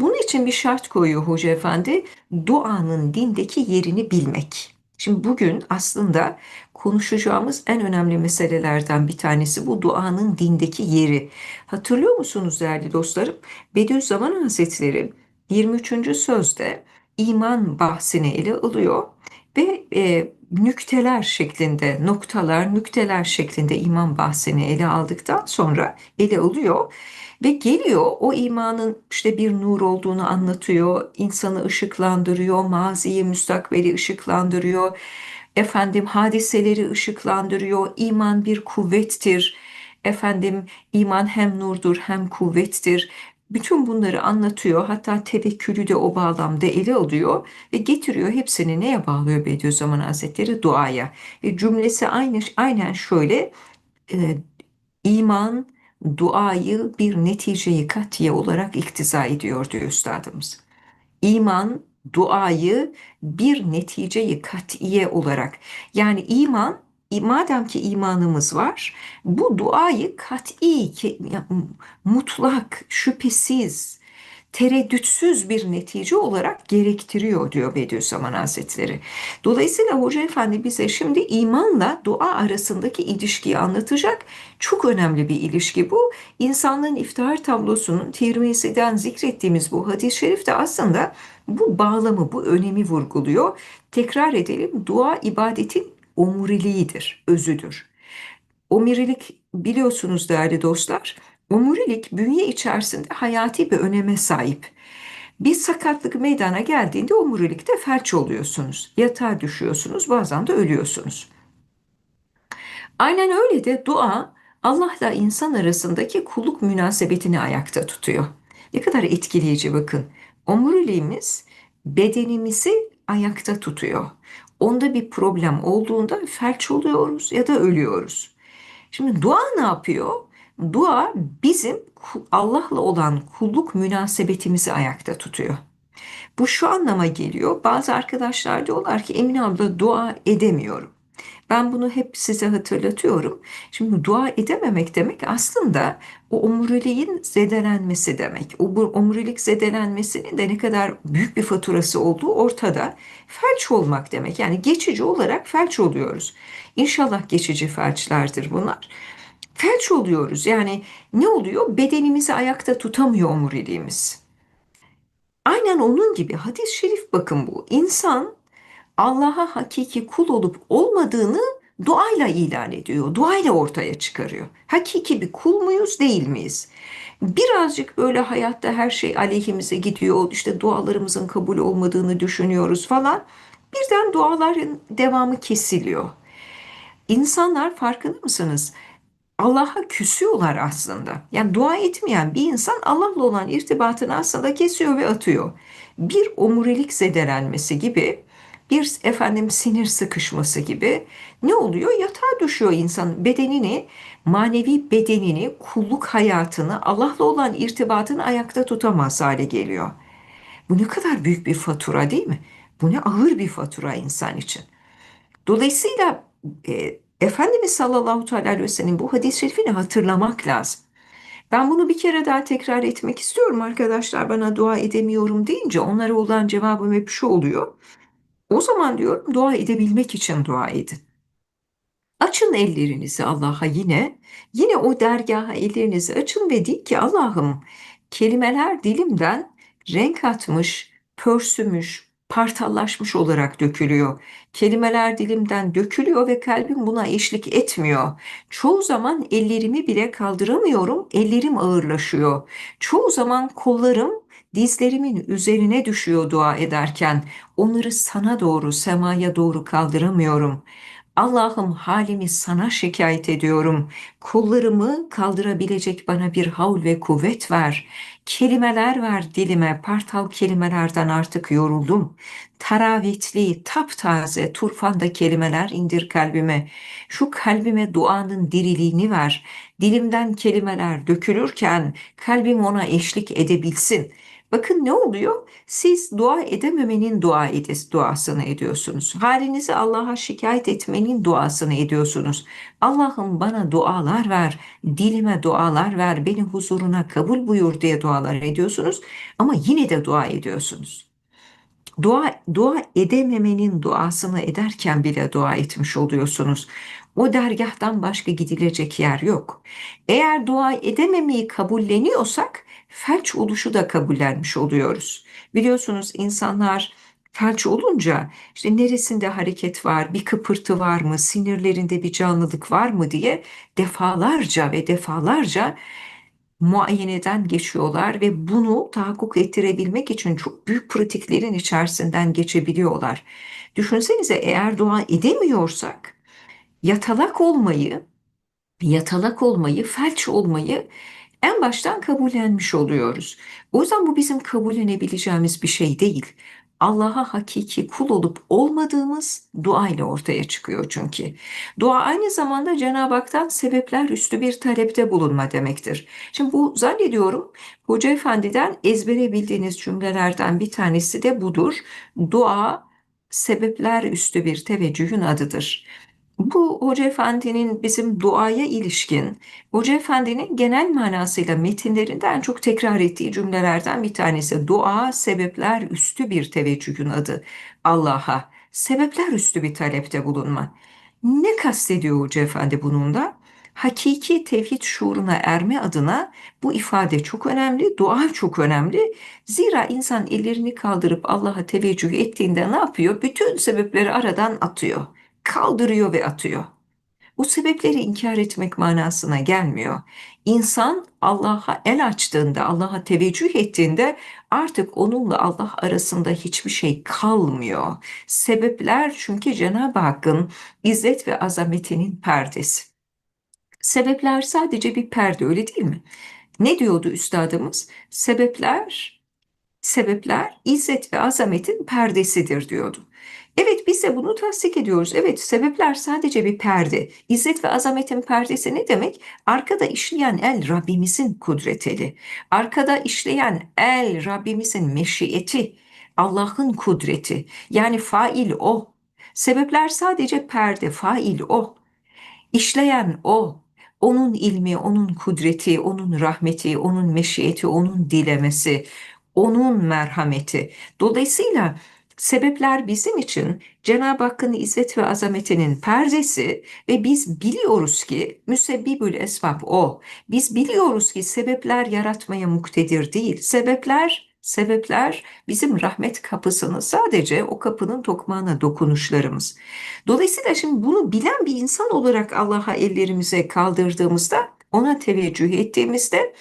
Bunun için bir şart koyuyor Hoca Efendi, duanın dindeki yerini bilmek. Şimdi bugün aslında konuşacağımız en önemli meselelerden bir tanesi bu duanın dindeki yeri. Hatırlıyor musunuz değerli dostlarım? Bediüzzaman Hazretleri 23. sözde iman bahsini ele alıyor ve e, nükteler şeklinde, noktalar, nükteler şeklinde iman bahsini ele aldıktan sonra ele alıyor ve geliyor o imanın işte bir nur olduğunu anlatıyor, insanı ışıklandırıyor, maziyi, müstakbeli ışıklandırıyor, efendim hadiseleri ışıklandırıyor, iman bir kuvvettir, efendim iman hem nurdur hem kuvvettir. Bütün bunları anlatıyor. Hatta tevekkülü de o bağlamda ele alıyor ve getiriyor hepsini neye bağlıyor Bediüzzaman Hazretleri? Duaya. E, cümlesi aynı, aynen şöyle e, iman duayı bir neticeyi katiye olarak iktiza ediyor diyor üstadımız. İman duayı bir neticeyi katiye olarak yani iman madem ki imanımız var bu duayı kat'i mutlak şüphesiz tereddütsüz bir netice olarak gerektiriyor diyor Bediüzzaman Hazretleri. Dolayısıyla Hoca Efendi bize şimdi imanla dua arasındaki ilişkiyi anlatacak. Çok önemli bir ilişki bu. İnsanlığın iftihar tablosunun Tirmizi'den zikrettiğimiz bu hadis-i şerif de aslında bu bağlamı, bu önemi vurguluyor. Tekrar edelim, dua ibadetin omuriliğidir, özüdür. Omurilik biliyorsunuz değerli dostlar, Omurilik bünye içerisinde hayati bir öneme sahip. Bir sakatlık meydana geldiğinde omurilikte felç oluyorsunuz. Yatağa düşüyorsunuz, bazen de ölüyorsunuz. Aynen öyle de dua Allah'la insan arasındaki kulluk münasebetini ayakta tutuyor. Ne kadar etkileyici bakın. Omuriliğimiz bedenimizi ayakta tutuyor. Onda bir problem olduğunda felç oluyoruz ya da ölüyoruz. Şimdi dua ne yapıyor? Dua bizim Allah'la olan kulluk münasebetimizi ayakta tutuyor. Bu şu anlama geliyor. Bazı arkadaşlar diyorlar ki Emine abla dua edemiyorum. Ben bunu hep size hatırlatıyorum. Şimdi dua edememek demek aslında o omuriliğin zedelenmesi demek. O omurilik zedelenmesinin de ne kadar büyük bir faturası olduğu ortada. Felç olmak demek. Yani geçici olarak felç oluyoruz. İnşallah geçici felçlerdir bunlar felç oluyoruz. Yani ne oluyor? Bedenimizi ayakta tutamıyor omuriliğimiz. Aynen onun gibi hadis-i şerif bakın bu. İnsan Allah'a hakiki kul olup olmadığını duayla ilan ediyor. Duayla ortaya çıkarıyor. Hakiki bir kul muyuz değil miyiz? Birazcık böyle hayatta her şey aleyhimize gidiyor. İşte dualarımızın kabul olmadığını düşünüyoruz falan. Birden duaların devamı kesiliyor. İnsanlar farkında mısınız? Allah'a küsüyorlar aslında. Yani dua etmeyen bir insan Allah'la olan irtibatını aslında kesiyor ve atıyor. Bir omurilik zedelenmesi gibi, bir efendim sinir sıkışması gibi ne oluyor? Yatağa düşüyor insan bedenini, manevi bedenini, kulluk hayatını, Allah'la olan irtibatını ayakta tutamaz hale geliyor. Bu ne kadar büyük bir fatura değil mi? Bu ne ağır bir fatura insan için. Dolayısıyla e, Efendimiz sallallahu aleyhi ve sellem bu hadis-i şerifini hatırlamak lazım. Ben bunu bir kere daha tekrar etmek istiyorum arkadaşlar. Bana dua edemiyorum deyince onlara olan cevabım hep şu oluyor. O zaman diyorum dua edebilmek için dua edin. Açın ellerinizi Allah'a yine, yine o dergaha ellerinizi açın ve deyin ki Allah'ım kelimeler dilimden renk atmış, pörsümüş, partallaşmış olarak dökülüyor. Kelimeler dilimden dökülüyor ve kalbim buna eşlik etmiyor. Çoğu zaman ellerimi bile kaldıramıyorum, ellerim ağırlaşıyor. Çoğu zaman kollarım dizlerimin üzerine düşüyor dua ederken. Onları sana doğru, semaya doğru kaldıramıyorum. Allah'ım halimi sana şikayet ediyorum. Kollarımı kaldırabilecek bana bir havl ve kuvvet ver. Kelimeler ver dilime, partal kelimelerden artık yoruldum. Taravetli, taptaze, turfanda kelimeler indir kalbime. Şu kalbime duanın diriliğini ver. Dilimden kelimeler dökülürken kalbim ona eşlik edebilsin. Bakın ne oluyor? Siz dua edememenin dua edes duasını ediyorsunuz. Halinizi Allah'a şikayet etmenin duasını ediyorsunuz. Allah'ım bana dualar ver, dilime dualar ver, beni huzuruna kabul buyur diye dualar ediyorsunuz. Ama yine de dua ediyorsunuz. Dua, dua edememenin duasını ederken bile dua etmiş oluyorsunuz. O dergahtan başka gidilecek yer yok. Eğer dua edememeyi kabulleniyorsak felç oluşu da kabullenmiş oluyoruz. Biliyorsunuz insanlar felç olunca işte neresinde hareket var, bir kıpırtı var mı, sinirlerinde bir canlılık var mı diye defalarca ve defalarca muayeneden geçiyorlar ve bunu tahakkuk ettirebilmek için çok büyük pratiklerin içerisinden geçebiliyorlar. Düşünsenize eğer dua edemiyorsak yatalak olmayı, yatalak olmayı, felç olmayı en baştan kabullenmiş oluyoruz. O yüzden bu bizim kabullenebileceğimiz bir şey değil. Allah'a hakiki kul olup olmadığımız dua ile ortaya çıkıyor çünkü. Dua aynı zamanda Cenab-ı Hak'tan sebepler üstü bir talepte bulunma demektir. Şimdi bu zannediyorum Hoca Efendi'den ezbere bildiğiniz cümlelerden bir tanesi de budur. Dua sebepler üstü bir teveccühün adıdır. Bu Hoca Efendi'nin bizim duaya ilişkin, Hoca Efendi'nin genel manasıyla metinlerinden çok tekrar ettiği cümlelerden bir tanesi. Dua sebepler üstü bir teveccühün adı Allah'a. Sebepler üstü bir talepte bulunma. Ne kastediyor Hoca Efendi bununla? Hakiki tevhid şuuruna erme adına bu ifade çok önemli, dua çok önemli. Zira insan ellerini kaldırıp Allah'a teveccüh ettiğinde ne yapıyor? Bütün sebepleri aradan atıyor kaldırıyor ve atıyor. Bu sebepleri inkar etmek manasına gelmiyor. İnsan Allah'a el açtığında, Allah'a teveccüh ettiğinde artık onunla Allah arasında hiçbir şey kalmıyor. Sebepler çünkü Cenab-ı Hakk'ın izzet ve azametinin perdesi. Sebepler sadece bir perde öyle değil mi? Ne diyordu üstadımız? Sebepler, sebepler izzet ve azametin perdesidir diyordu. Evet biz de bunu tasdik ediyoruz. Evet sebepler sadece bir perde. İzzet ve azametin perdesi ne demek? Arkada işleyen el Rabbimizin kudreteli. Arkada işleyen el Rabbimizin meşiyeti. Allah'ın kudreti. Yani fail o. Sebepler sadece perde, fail o. İşleyen o. Onun ilmi, onun kudreti, onun rahmeti, onun meşiyeti, onun dilemesi, onun merhameti. Dolayısıyla Sebepler bizim için Cenab-ı Hakk'ın izzet ve azametinin perdesi ve biz biliyoruz ki müsebbibül esbab o. Biz biliyoruz ki sebepler yaratmaya muktedir değil. Sebepler sebepler bizim rahmet kapısını sadece o kapının tokmağına dokunuşlarımız. Dolayısıyla şimdi bunu bilen bir insan olarak Allah'a ellerimize kaldırdığımızda ona teveccüh ettiğimizde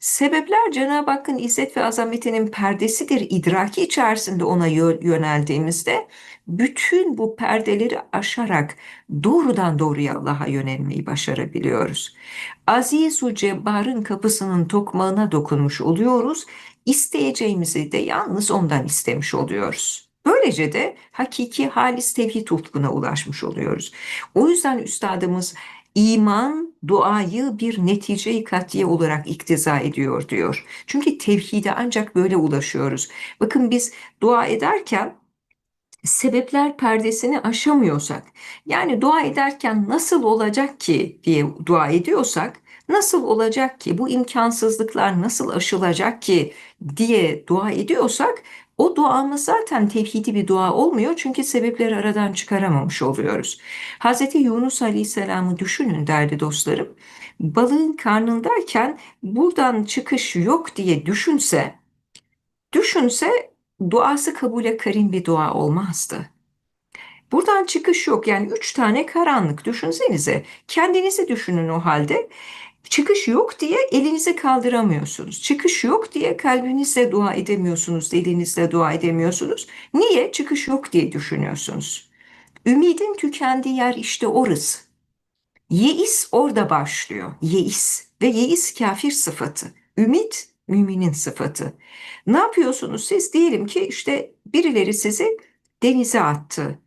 Sebepler Cenab-ı Hakk'ın izzet ve azametinin perdesidir idraki içerisinde ona yöneldiğimizde bütün bu perdeleri aşarak doğrudan doğruya Allah'a yönelmeyi başarabiliyoruz. Aziz-u Cebbar'ın kapısının tokmağına dokunmuş oluyoruz. İsteyeceğimizi de yalnız ondan istemiş oluyoruz. Böylece de hakiki halis tevhid ufkuna ulaşmış oluyoruz. O yüzden üstadımız İman duayı bir netice-i katiye olarak iktiza ediyor diyor. Çünkü tevhide ancak böyle ulaşıyoruz. Bakın biz dua ederken sebepler perdesini aşamıyorsak, yani dua ederken nasıl olacak ki diye dua ediyorsak, nasıl olacak ki bu imkansızlıklar nasıl aşılacak ki diye dua ediyorsak o duamız zaten tevhidi bir dua olmuyor çünkü sebepleri aradan çıkaramamış oluyoruz. Hz. Yunus Aleyhisselam'ı düşünün değerli dostlarım. Balığın karnındayken buradan çıkış yok diye düşünse, düşünse duası kabule karin bir dua olmazdı. Buradan çıkış yok yani üç tane karanlık düşünsenize. Kendinizi düşünün o halde. Çıkış yok diye elinizi kaldıramıyorsunuz. Çıkış yok diye kalbinizle dua edemiyorsunuz, dilinizle dua edemiyorsunuz. Niye? Çıkış yok diye düşünüyorsunuz. Ümidin tükendiği yer işte orası. Yeis orada başlıyor. Yeis ve yeis kafir sıfatı. Ümit müminin sıfatı. Ne yapıyorsunuz siz? Diyelim ki işte birileri sizi denize attı.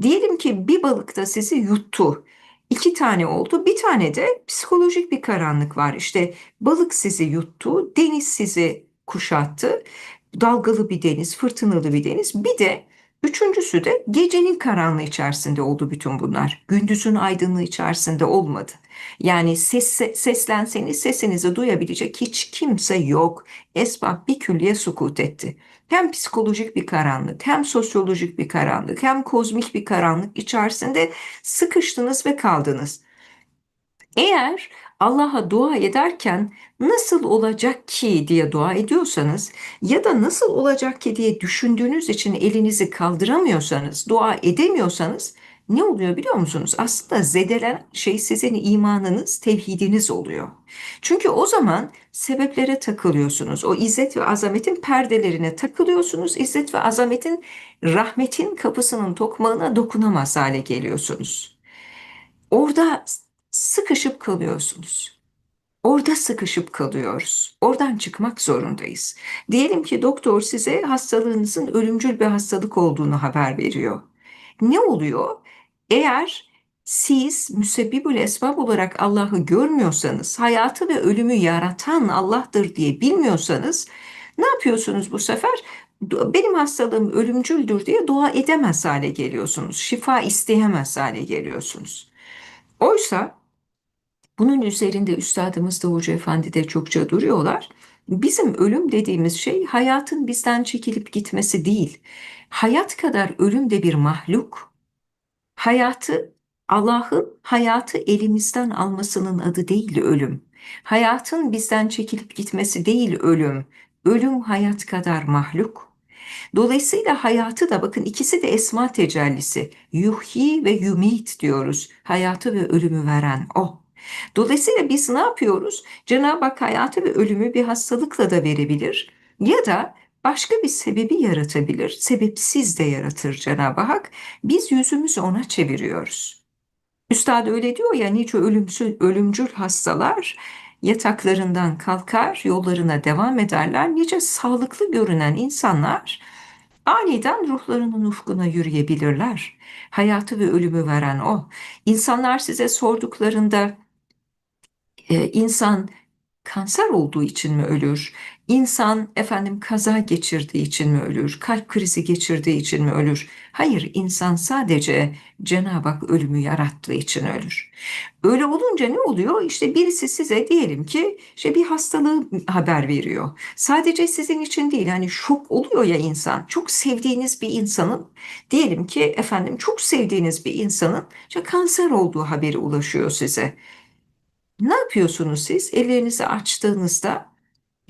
Diyelim ki bir balık da sizi yuttu. İki tane oldu. Bir tane de psikolojik bir karanlık var. İşte balık sizi yuttu, deniz sizi kuşattı. Dalgalı bir deniz, fırtınalı bir deniz. Bir de üçüncüsü de gecenin karanlığı içerisinde oldu bütün bunlar. Gündüzün aydınlığı içerisinde olmadı. Yani ses, seslenseniz sesinizi duyabilecek hiç kimse yok. Esbab bir külliye sukut etti. Hem psikolojik bir karanlık, hem sosyolojik bir karanlık, hem kozmik bir karanlık içerisinde sıkıştınız ve kaldınız. Eğer Allah'a dua ederken nasıl olacak ki diye dua ediyorsanız ya da nasıl olacak ki diye düşündüğünüz için elinizi kaldıramıyorsanız, dua edemiyorsanız ne oluyor biliyor musunuz? Aslında zedelen şey sizin imanınız, tevhidiniz oluyor. Çünkü o zaman sebeplere takılıyorsunuz. O izzet ve azametin perdelerine takılıyorsunuz. İzzet ve azametin, rahmetin kapısının tokmağına dokunamaz hale geliyorsunuz. Orada sıkışıp kalıyorsunuz. Orada sıkışıp kalıyoruz. Oradan çıkmak zorundayız. Diyelim ki doktor size hastalığınızın ölümcül bir hastalık olduğunu haber veriyor. Ne oluyor? Eğer siz müsebbibül esbab olarak Allah'ı görmüyorsanız, hayatı ve ölümü yaratan Allah'tır diye bilmiyorsanız ne yapıyorsunuz bu sefer? Benim hastalığım ölümcüldür diye dua edemez hale geliyorsunuz. Şifa isteyemez hale geliyorsunuz. Oysa bunun üzerinde Üstadımız da Hoca Efendi de çokça duruyorlar. Bizim ölüm dediğimiz şey hayatın bizden çekilip gitmesi değil. Hayat kadar ölüm de bir mahluk. Hayatı Allah'ın hayatı elimizden almasının adı değil ölüm. Hayatın bizden çekilip gitmesi değil ölüm. Ölüm hayat kadar mahluk. Dolayısıyla hayatı da bakın ikisi de esma tecellisi. Yuhyi ve yumit diyoruz. Hayatı ve ölümü veren o. Dolayısıyla biz ne yapıyoruz? Cenab-ı Hak hayatı ve ölümü bir hastalıkla da verebilir ya da başka bir sebebi yaratabilir. Sebepsiz de yaratır Cenab-ı Hak. Biz yüzümüzü ona çeviriyoruz. Üstad öyle diyor ya nice ölümsüz, ölümcül hastalar yataklarından kalkar, yollarına devam ederler. Nice sağlıklı görünen insanlar aniden ruhlarının ufkuna yürüyebilirler. Hayatı ve ölümü veren o. İnsanlar size sorduklarında e, insan kanser olduğu için mi ölür? İnsan efendim kaza geçirdiği için mi ölür? Kalp krizi geçirdiği için mi ölür? Hayır, insan sadece Cenab-ı Hak ölümü yarattığı için ölür. Öyle olunca ne oluyor? İşte birisi size diyelim ki işte bir hastalığı haber veriyor. Sadece sizin için değil, hani şok oluyor ya insan. Çok sevdiğiniz bir insanın diyelim ki efendim çok sevdiğiniz bir insanın işte kanser olduğu haberi ulaşıyor size. Ne yapıyorsunuz siz? Ellerinizi açtığınızda,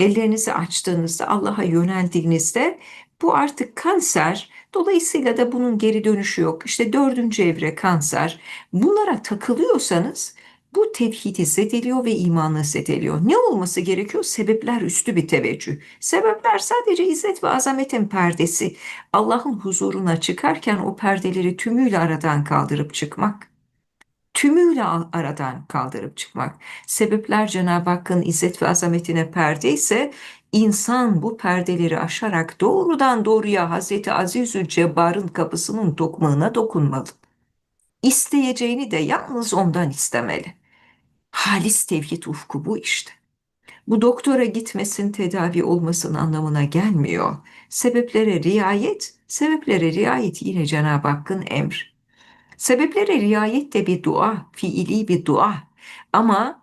ellerinizi açtığınızda, Allah'a yöneldiğinizde bu artık kanser. Dolayısıyla da bunun geri dönüşü yok. İşte dördüncü evre kanser. Bunlara takılıyorsanız bu tevhidi zedeliyor ve imanı zedeliyor. Ne olması gerekiyor? Sebepler üstü bir teveccüh. Sebepler sadece izzet ve azametin perdesi. Allah'ın huzuruna çıkarken o perdeleri tümüyle aradan kaldırıp çıkmak tümüyle aradan kaldırıp çıkmak. Sebepler Cenab-ı Hakk'ın izzet ve azametine perde ise insan bu perdeleri aşarak doğrudan doğruya Hazreti Azizül Cebbar'ın kapısının tokmağına dokunmalı. İsteyeceğini de yalnız ondan istemeli. Halis tevhid ufku bu işte. Bu doktora gitmesin tedavi olmasın anlamına gelmiyor. Sebeplere riayet, sebeplere riayet yine Cenab-ı Hakk'ın emri. Sebeplere riayet de bir dua, fiili bir dua. Ama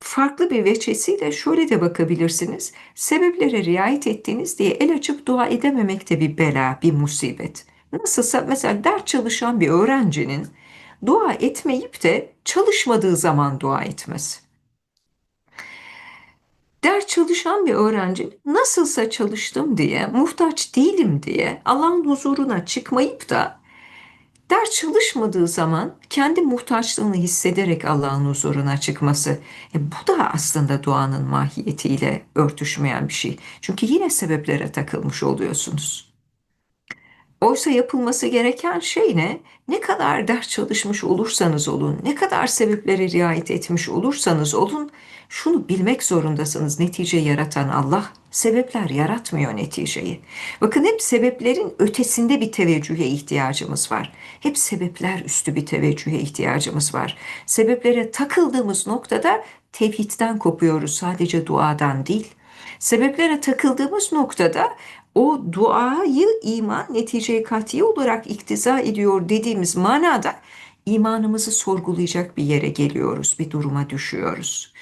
farklı bir veçesiyle şöyle de bakabilirsiniz. Sebeplere riayet ettiğiniz diye el açıp dua edememek de bir bela, bir musibet. Nasılsa mesela ders çalışan bir öğrencinin dua etmeyip de çalışmadığı zaman dua etmesi. Ders çalışan bir öğrenci nasılsa çalıştım diye, muhtaç değilim diye Allah'ın huzuruna çıkmayıp da Ders çalışmadığı zaman kendi muhtaçlığını hissederek Allah'ın huzuruna çıkması. E bu da aslında duanın mahiyetiyle örtüşmeyen bir şey. Çünkü yine sebeplere takılmış oluyorsunuz. Oysa yapılması gereken şey ne? Ne kadar ders çalışmış olursanız olun, ne kadar sebeplere riayet etmiş olursanız olun, şunu bilmek zorundasınız. Netice yaratan Allah, sebepler yaratmıyor neticeyi. Bakın hep sebeplerin ötesinde bir teveccühe ihtiyacımız var. Hep sebepler üstü bir teveccühe ihtiyacımız var. Sebeplere takıldığımız noktada tevhidden kopuyoruz, sadece duadan değil. Sebeplere takıldığımız noktada o duayı iman netice katiye olarak iktiza ediyor dediğimiz manada imanımızı sorgulayacak bir yere geliyoruz, bir duruma düşüyoruz.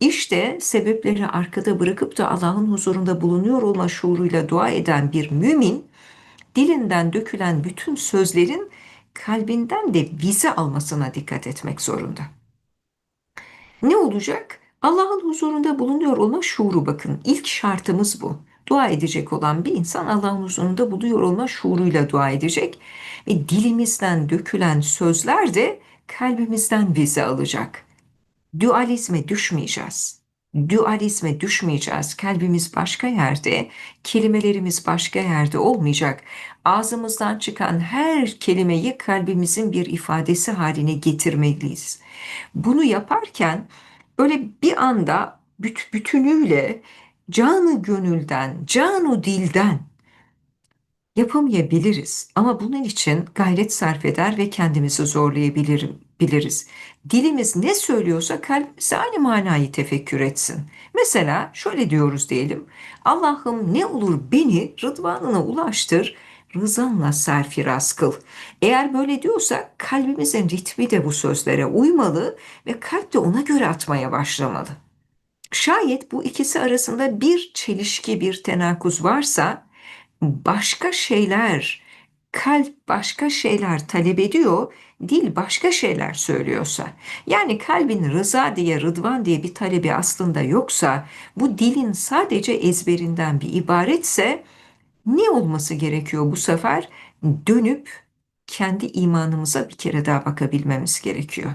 İşte sebepleri arkada bırakıp da Allah'ın huzurunda bulunuyor olma şuuruyla dua eden bir mümin, dilinden dökülen bütün sözlerin kalbinden de vize almasına dikkat etmek zorunda. Ne olacak? Allah'ın huzurunda bulunuyor olma şuuru bakın. İlk şartımız bu. Dua edecek olan bir insan Allah'ın huzurunda buluyor olma şuuruyla dua edecek. Ve dilimizden dökülen sözler de kalbimizden vize alacak. Dualizme düşmeyeceğiz. Dualizme düşmeyeceğiz. Kalbimiz başka yerde, kelimelerimiz başka yerde olmayacak. Ağzımızdan çıkan her kelimeyi kalbimizin bir ifadesi haline getirmeliyiz. Bunu yaparken öyle bir anda büt bütünüyle canı gönülden, canı dilden yapamayabiliriz. Ama bunun için gayret sarf eder ve kendimizi zorlayabiliriz. Dilimiz ne söylüyorsa kalbimiz aynı manayı tefekkür etsin. Mesela şöyle diyoruz diyelim. Allah'ım ne olur beni rıdvanına ulaştır, rızanla serfiraz kıl. Eğer böyle diyorsak kalbimizin ritmi de bu sözlere uymalı ve kalp de ona göre atmaya başlamalı. Şayet bu ikisi arasında bir çelişki, bir tenakuz varsa başka şeyler, kalp başka şeyler talep ediyor, dil başka şeyler söylüyorsa, yani kalbin rıza diye, rıdvan diye bir talebi aslında yoksa, bu dilin sadece ezberinden bir ibaretse, ne olması gerekiyor bu sefer? Dönüp kendi imanımıza bir kere daha bakabilmemiz gerekiyor.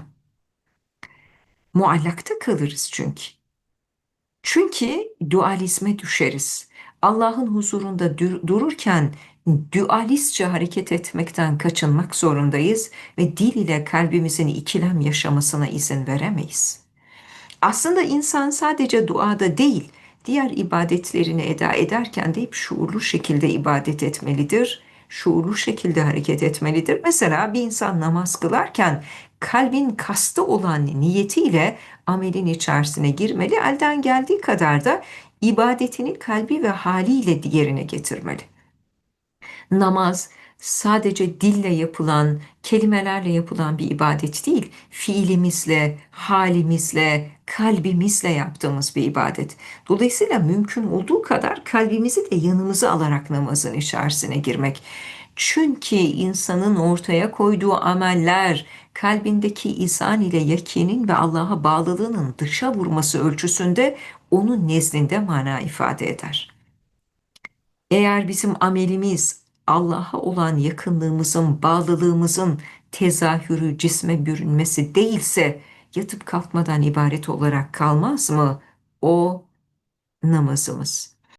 Muallakta kalırız çünkü. Çünkü dualizme düşeriz. Allah'ın huzurunda dururken dualistçe hareket etmekten kaçınmak zorundayız ve dil ile kalbimizin ikilem yaşamasına izin veremeyiz. Aslında insan sadece duada değil, diğer ibadetlerini eda ederken de hep şuurlu şekilde ibadet etmelidir, şuurlu şekilde hareket etmelidir. Mesela bir insan namaz kılarken kalbin kastı olan niyetiyle amelin içerisine girmeli, elden geldiği kadar da ibadetini kalbi ve haliyle yerine getirmeli. Namaz sadece dille yapılan, kelimelerle yapılan bir ibadet değil, fiilimizle, halimizle, kalbimizle yaptığımız bir ibadet. Dolayısıyla mümkün olduğu kadar kalbimizi de yanımıza alarak namazın içerisine girmek. Çünkü insanın ortaya koyduğu ameller kalbindeki izan ile yakinin ve Allah'a bağlılığının dışa vurması ölçüsünde onun nezdinde mana ifade eder. Eğer bizim amelimiz Allah'a olan yakınlığımızın, bağlılığımızın tezahürü, cisme bürünmesi değilse yatıp kalkmadan ibaret olarak kalmaz mı o namazımız?